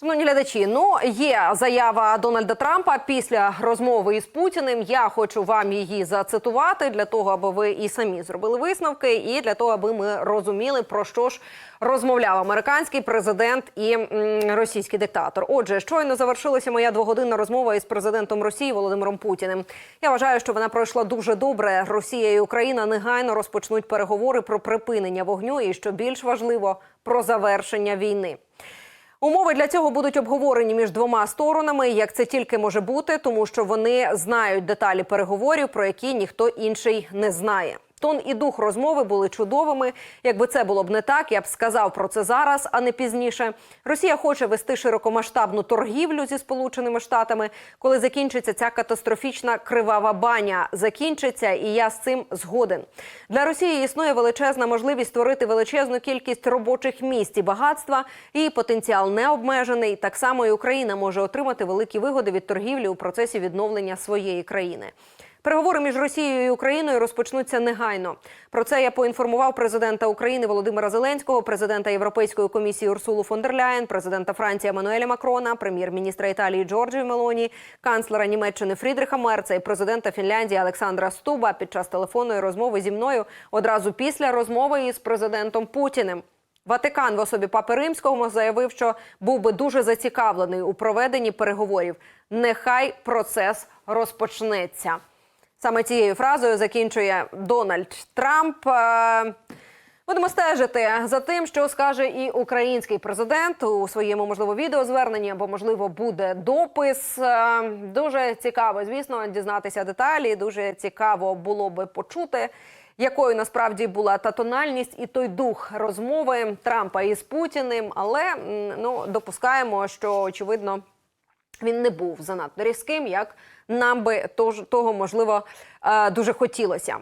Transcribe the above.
Шановні глядачі, ну є заява Дональда Трампа після розмови із Путіним. Я хочу вам її зацитувати для того, аби ви і самі зробили висновки, і для того, аби ми розуміли про що ж розмовляв американський президент і російський диктатор. Отже, щойно завершилася моя двогодинна розмова із президентом Росії Володимиром Путіним. Я вважаю, що вона пройшла дуже добре. Росія і Україна негайно розпочнуть переговори про припинення вогню і що більш важливо про завершення війни. Умови для цього будуть обговорені між двома сторонами, як це тільки може бути, тому що вони знають деталі переговорів, про які ніхто інший не знає. Тон і дух розмови були чудовими. Якби це було б не так, я б сказав про це зараз, а не пізніше. Росія хоче вести широкомасштабну торгівлю зі Сполученими Штатами, коли закінчиться ця катастрофічна кривава баня. Закінчиться, і я з цим згоден. Для Росії існує величезна можливість створити величезну кількість робочих місць і багатства. Її потенціал не обмежений. Так само і Україна може отримати великі вигоди від торгівлі у процесі відновлення своєї країни. Переговори між Росією і Україною розпочнуться негайно. Про це я поінформував президента України Володимира Зеленського, президента Європейської комісії Урсулу фон дер Ляєн, президента Франції Еммануеля Макрона, прем'єр-міністра Італії Джорджію Мелоні, канцлера Німеччини Фрідріха Мерца і президента Фінляндії Олександра Стуба під час телефонної розмови зі мною одразу після розмови із президентом Путіним. Ватикан в особі Папи Римського заявив, що був би дуже зацікавлений у проведенні переговорів. Нехай процес розпочнеться. Саме цією фразою закінчує Дональд Трамп. Е, Будемо стежити за тим, що скаже і український президент у своєму можливо відеозверненні, або можливо буде допис. Е, Дуже цікаво, звісно, дізнатися деталі. Дуже цікаво було би почути, якою насправді була та тональність і той дух розмови Трампа із Путіним. Але ну допускаємо, що очевидно він не був занадто різким, як нам би того можливо е, дуже хотілося.